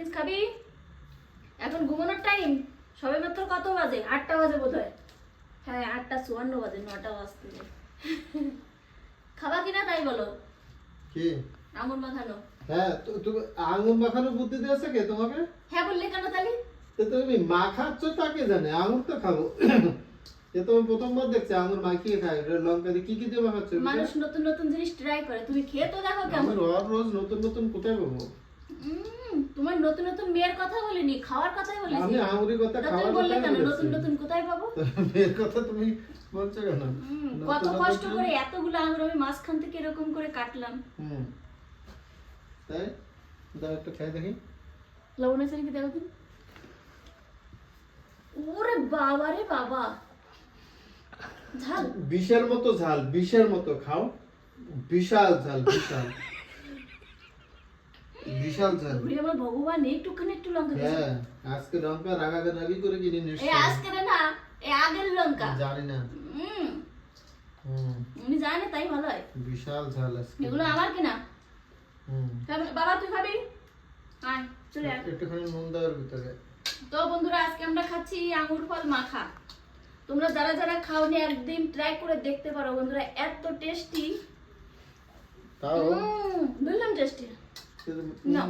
Prince খাবি? এখন ঘুমানোর টাইম সবে মাত্র কত বাজে? আটটা বাজে বোধ হয় হ্যাঁ আটটা চুয়ান্ন বাজে নটা বাজতে। খাবা কিনা তাই বলো? কি? আঙুর মাখানো। হ্যাঁ তো তুমি আঙুর মাখানোর বুদ্ধি দিয়েছে কে তোমাকে? হ্যাঁ বললে কেন তাহলে তো তুমি মাখাচ্ছ তাকে জানে আঙুর তো খাব। এ তো প্রথমবার দেখছি আঙুর মাখিয়ে খায়। লঙ্কা দিয়ে কি কি দিয়ে মাখাচ্ছ মানুষ নতুন নতুন জিনিস ট্রাই করে। তুমি খেয়ে তো দেখো কেমন। রোজ নতুন নতুন কোথায় পাবো? তোমার নতুন নতুন মেয়ের কথা বলিনি খাওয়ার কথাই বলেছি। আমি আঙুরের কথা খাওয়ার কথা কেন? নতুন নতুন কোথায় পাবো? মেয়ের কথা তুমি বলছো কেন? কত কষ্ট করে এতগুলো আঙুর আমি মাঝখান থেকে এরকম করে কাটলাম। হুম তাই? দাও একটু খাই দেখি। লবণ আছে নাকি দেখো ওরে বাবা রে বাবা। ঝাল। বিষের মতো ঝাল বিষের মতো খাও। বিশাল ঝাল বিশাল। বিশাল আমার ভগবান একটুখানি একটু লঙ্কা হ্যাঁ আজকে লঙ্কা রাগি করে কিনে নিয়ে এই আজকে না এই আগের লঙ্কা। জানি না। হুম। উনি জানে তাই ভালো হয়। বিশাল ঝাল আজকে। এগুলো আমার কিনা। হুম। বাবা তুই খাবি? আয় চলে আয়। একটুখানি নুন দেওয়ার ভিতরে। তো বন্ধুরা আজকে আমরা খাচ্ছি আঙুর ফল মাখা। তোমরা যারা যারা খাওনি একদিন ট্রাই করে দেখতে পারো বন্ধুরা এত টেস্টি তাও? বললাম টেস্টি না।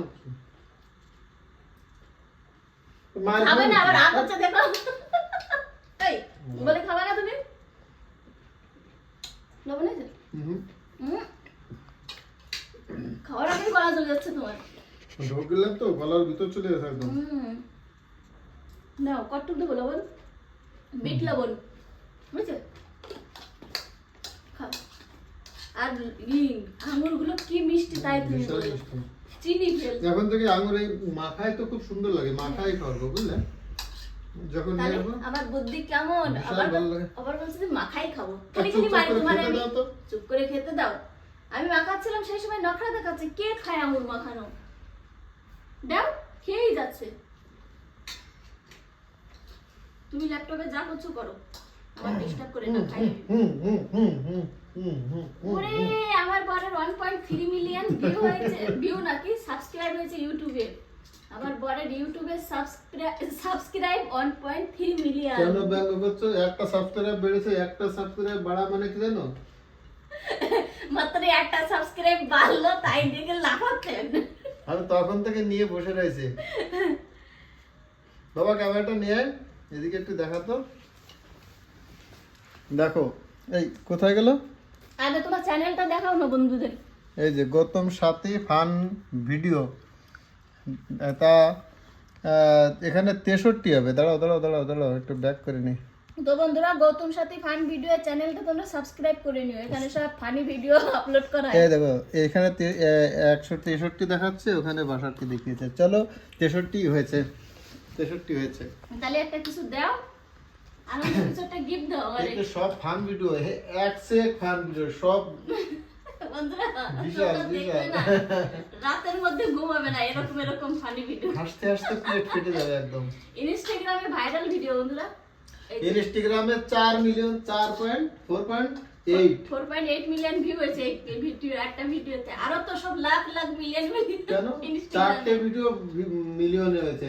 খাবে না আবার। হাত হচ্ছে দেখো। এই বলে খাবে না তুমি? লবণ আছে হুম। হুম। খাওয়ার আগে গলা চলে যাচ্ছে তোমার। ঢোকলাম তো গলার ভিতর চলে গেছে একদম। নাও কটটুক দেবো লবণ বিট লবণ বুঝছে? খাও। আর ই আঙুরগুলো কি মিষ্টি তাই তুমি। চিনি ফেল এখন থেকে আঙুর এই মাখায় তো খুব সুন্দর লাগে মাখায় খাওয়াবো বুঝলে? যখন নিয়ে আমার বুদ্ধি কেমন? আবার আবার বলছে যে মাখাই খাব। খালি খালি মারি তোমার আমি চুপ করে খেতে দাও। আমি মাখাচ্ছিলাম সেই সময় নখরা দেখাচ্ছে কে খায় আঙুর মাখানো? দাও খেয়েই যাচ্ছে। তুমি ল্যাপটপে যা করছ করো। আমার ডিস্টার্ব করে না খাই। হুম হুম হুম হুম। ওরে আমার বরের 1.3 মিলিয়ন ভিউ হয়েছে। ভিউ নাকি? সাবস্ক্রাইব হয়েছে ইউটিউবে আমার বরের ইউটিউবে সাবস্ক্রাইব 1.3 মিলিয়ন কেন ব্যঙ্গ করছ? একটা সাবস্ক্রাইব বেড়েছে একটা সাবস্ক্রাইব বাড়া মানে কি জানো? মাত্র একটা সাবস্ক্রাইব বাড়লো তাই দেখে লাফাচ্ছেন আমি তখন থেকে নিয়ে বসে রয়েছে। বাবা ক্যামেরাটা নিয়ে এদিকে একটু দেখাতো। দেখো এই কোথায় গেল? আগে তোমার চ্যানেলটা দেখাও না বন্ধুদের। এই যে গৌতম সাথী ফান ভিডিও। তা এখানে তেষট্টি হবে। দাঁড়াও দাঁড়াও দাঁড়াও দাঁড়াও একটু ব্যাক করে নি। তো বন্ধুরা গৌতম সাথী ফান ভিডিও চ্যানেলটা তোমরা সাবস্ক্রাইব করে নিও। এখানে সব ফানি ভিডিও আপলোড করা হয় এই দেখো এখানে একশো তেষট্টি দেখাচ্ছে ওখানে বাষট্টি দেখিয়েছে। চলো তেষট্টি হয়েছে তেষট্টি হয়েছে। তাহলে একটা কিছু দাও। সব ফান ভিডিও এক সে ফান ভিডিও সব রাতের মধ্যে ঘুমাবে না এরকম এরকম ফানি ভিডিও হাসতে হাসতে প্লেট ফেটে যাবে একদম। ইনস্টাগ্রামে ভাইরাল ভিডিও বন্ধুরা। ইনস্টাগ্রামে চার মিলিয়ন চার point four point eight four point eight million view হয়েছে এই ভিডিও একটা ভিডিওতে আরও তো সব লাখ লাখ মিলিয়ন কেন? চারটে ভিডিও মিলিয়ন হয়েছে।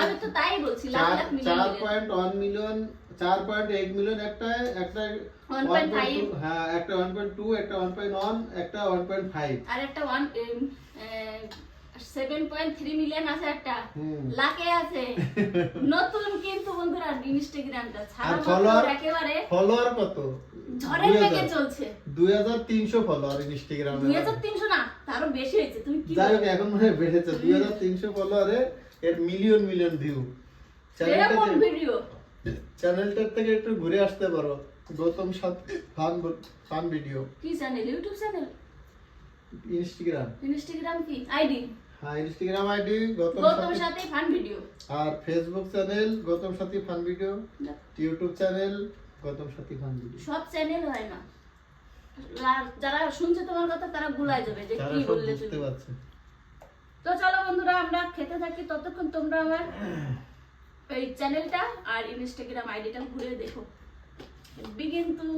আমি তো তাই বলছি লাখ লাখ মিলিয়ন চার পয়েন্ট ওয়ান মিলিয়ন চার পয়েন্ট এইট মিলিয়ন একটা একটা 1.5 1.2 হ্যাঁ একটা ওয়ান পয়েন্ট টু একটা ওয়ান পয়েন্ট ওয়ান একটা ওয়ান পয়েন্ট ফাইভ আর একটা one seven point three million আছে একটা। লাখে আছে। নতুন কিন্তু বন্ধুরা ইনস্টাগ্রামটা ছাড়া আর follower? একেবারে ফলোয়ার কত? ঝড়ের বেগে চলছে। দুই হাজার তিনশো ফলোয়ার ইনস্টাগ্রামে দুই হাজার তিনশো না তারও বেশি হয়েছে। তুমি কি যাই হোক এখন মনে বেড়েছে। দুই হাজার তিনশো ফলোয়ারে এর মিলিয়ন মিলিয়ন ভিউ ভিডিও চ্যানেলটার থেকে একটু ঘুরে আসতে পারো। Gautam Sathi fun fun video. কি channel YouTube channel Instagram Instagram কি? আইডি হ্যাঁ Instagram ID Gautam Gautam Sathi fun video. আর Facebook channel Gautam Sathi fun video. YouTube channel Gautam Sathi fun video. সব চ্যানেল হয় না। আর যারা শুনছে তোমার কথা তারা ভুলাই যাবে যে কি বললে তুমি। তো চলো বন্ধুরা আমরা খেতে থাকি। ততক্ষণ তোমরা আমার এই চ্যানেলটা আর ইনস্টাগ্রাম আইডিটা ঘুরে দেখো। বিগিন কিন্তু